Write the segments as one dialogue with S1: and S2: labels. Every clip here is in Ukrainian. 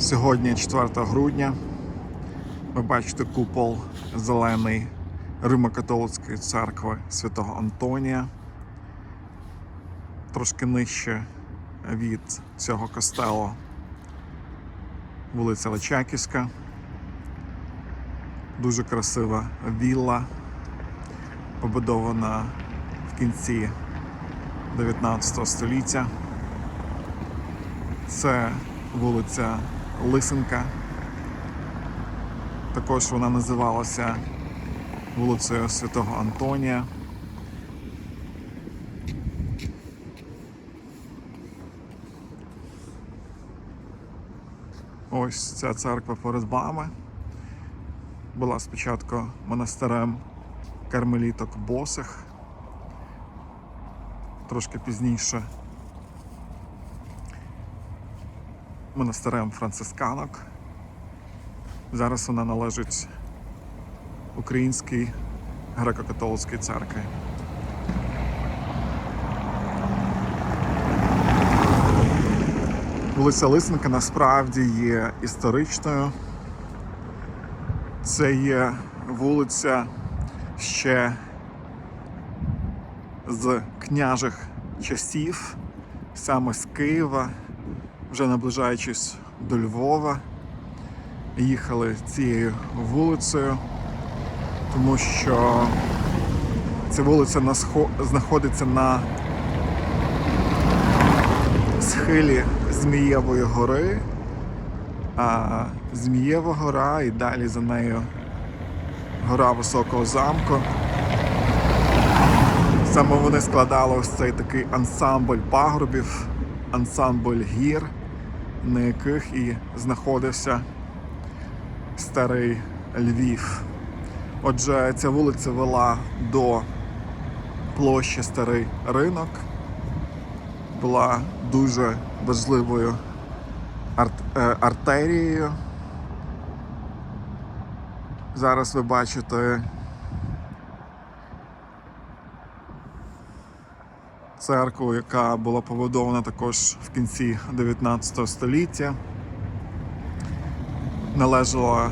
S1: Сьогодні 4 грудня. Ви бачите купол зелений Римо-католицької церкви святого Антонія. Трошки нижче від цього костелу вулиця Личаківська. Дуже красива вілла, побудована в кінці 19 століття. Це вулиця Лисенка. Також вона називалася вулицею Святого Антонія. Ось ця церква перед вами. Була спочатку монастирем кармеліток босих. Трошки пізніше монастирем францисканок. Зараз вона належить Українській греко-католицькій церкві. Вулиця Лисенка насправді є історичною. Це є вулиця ще з княжих часів, саме з Києва, вже наближаючись до Львова, їхали цією вулицею, тому що ця вулиця знаходиться на схилі Змієвої гори, а Змієва гора і далі за нею гора Високого замку. Саме вони складали ось цей такий ансамбль пагорбів, ансамбль гір, на яких і знаходився старий Львів. Отже, ця вулиця вела до площі Старий ринок, була дуже важливою е, артерією. Зараз ви бачите церкву, яка була побудована також в кінці 19 століття. Належала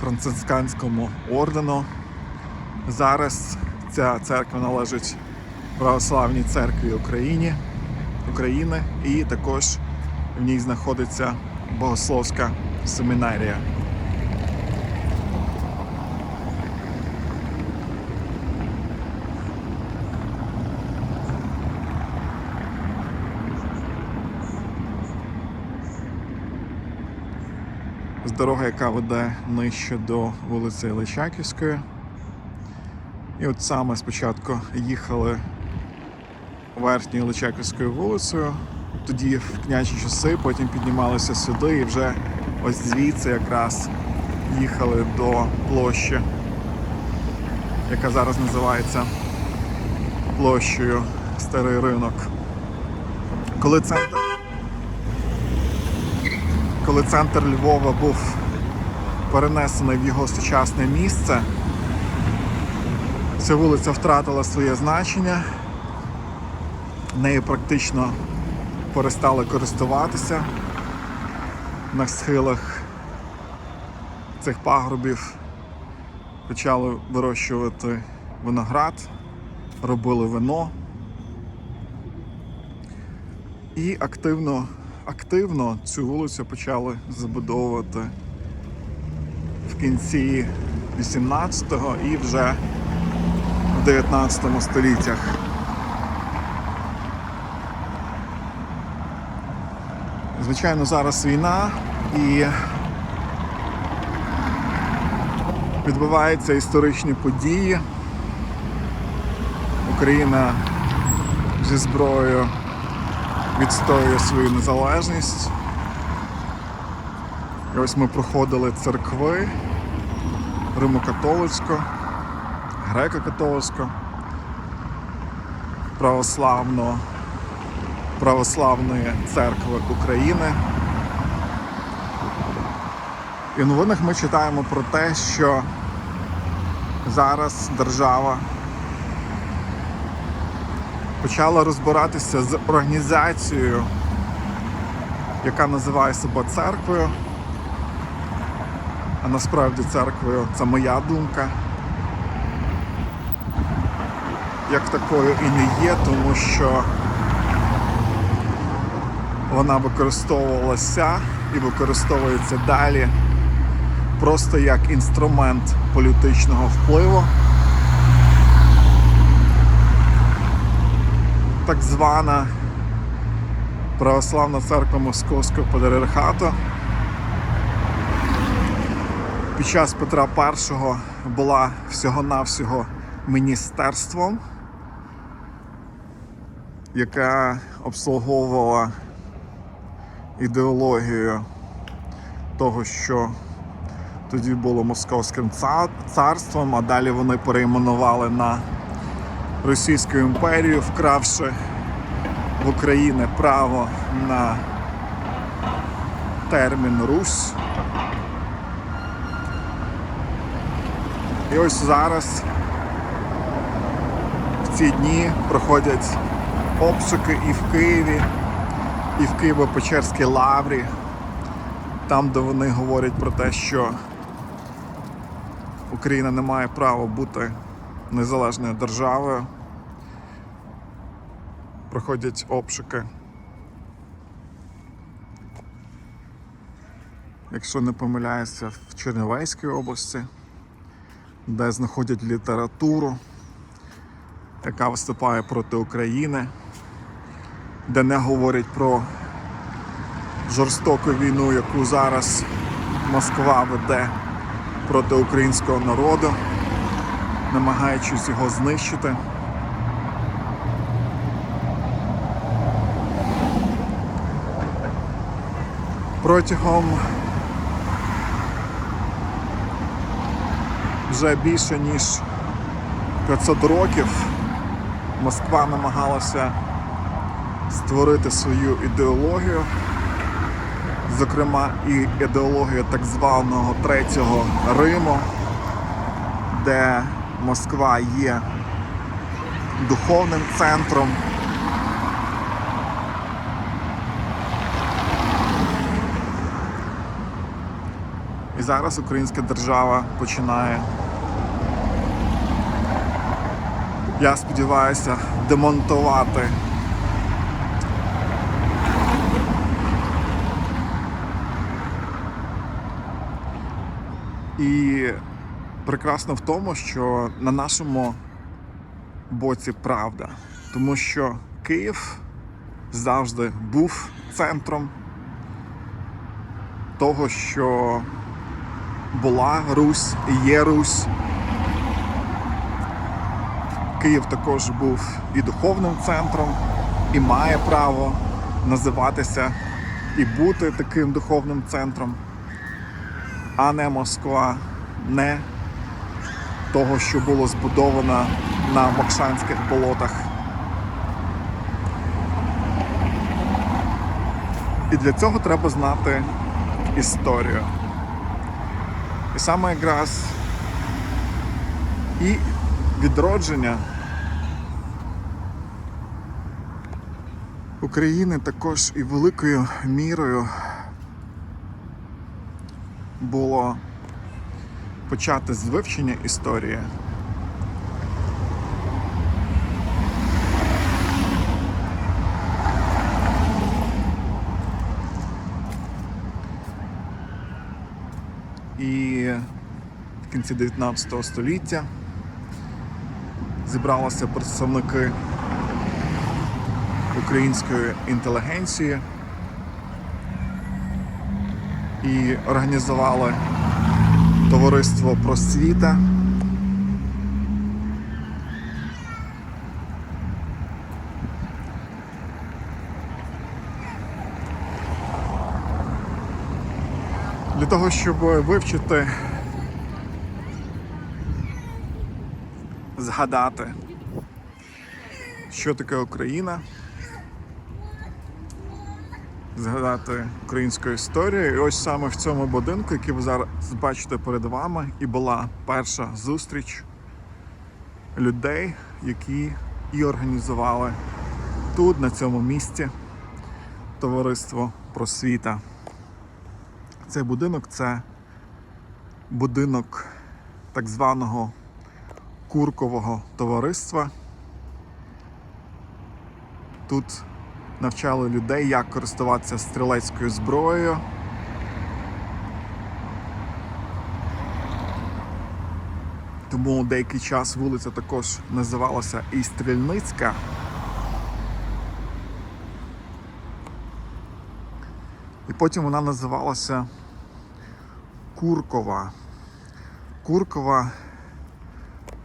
S1: францисканському ордену. Зараз ця церква належить Православній церкві Україні, України і також в ній знаходиться богословська семінарія. З дороги, яка веде нижче до вулиці Личаківської. І от саме спочатку їхали верхньою Личаківською вулицею, тоді в княжі часи, потім піднімалися сюди і вже ось звідси якраз їхали до площі, яка зараз називається площею Старий ринок. Коли центр коли центр Львова був перенесений в його сучасне місце, ця вулиця втратила своє значення, нею практично перестали користуватися на схилах цих пагорбів, почали вирощувати виноград, робили вино. І активно активно цю вулицю почали забудовувати в кінці 18-го і вже в 19 століттях. Звичайно, зараз війна і відбуваються історичні події. Україна зі зброєю відстоює свою незалежність. І ось ми проходили церкви Римо-католицьку, греко-католицьку, православно, православної церкви України. І в новинах ми читаємо про те, що зараз держава почала розбиратися з організацією яка називає себе церквою. А насправді церквою це моя думка. Як такою і не є, тому що вона використовувалася і використовується далі просто як інструмент політичного впливу. Так звана Православна церква Московського патріархату. Під час Петра І була всього-навсього міністерством, яка обслуговувала ідеологію того, що тоді було Московським царством, а далі вони перейменували на Російську імперію, вкравши в Україні право на термін Русь. І ось зараз в ці дні проходять обшуки і в Києві, і в Києво-Печерській лаврі, там, де вони говорять про те, що Україна не має права бути незалежною державою. Проходять обшуки. Якщо не помиляюся, в Чернівецькій області, де знаходять літературу, яка виступає проти України, де не говорять про жорстоку війну, яку зараз Москва веде проти українського народу, намагаючись його знищити. Протягом вже більше ніж 500 років Москва намагалася створити свою ідеологію, зокрема і ідеологію так званого Третього Риму, де Москва є духовним центром. Зараз українська держава починає, я сподіваюся, демонтувати. І прекрасно в тому, що на нашому боці правда, тому що Київ завжди був центром того, що була Русь є Русь. Київ також був і духовним центром, і має право називатися і бути таким духовним центром а не Москва, не того, що було збудовано на Мокшанських болотах. І для цього треба знати історію. І саме якраз і відродження України також і великою мірою було почати з вивчення історії. І в кінці 19 століття зібралися представники української інтелігенції і організували товариство просвіта. Для того, щоб вивчити, згадати, що таке Україна згадати українську історію. І ось саме в цьому будинку, який ви зараз бачите перед вами, і була перша зустріч людей, які і організували тут, на цьому місці, товариство просвіта. Цей будинок це будинок так званого куркового товариства. Тут навчали людей, як користуватися стрілецькою зброєю. Тому деякий час вулиця також називалася і Стрільницька. І потім вона називалася Куркова. Куркова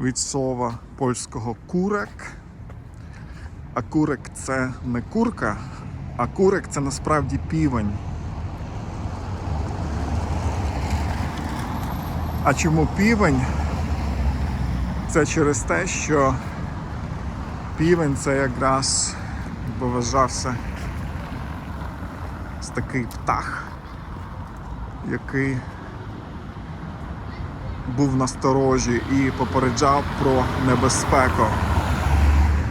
S1: від слова польського курек. А курек це не курка, а курек це насправді півень. А чому півень? Це через те, що півень це якраз вважався такий птах, який був насторожі і попереджав про небезпеку.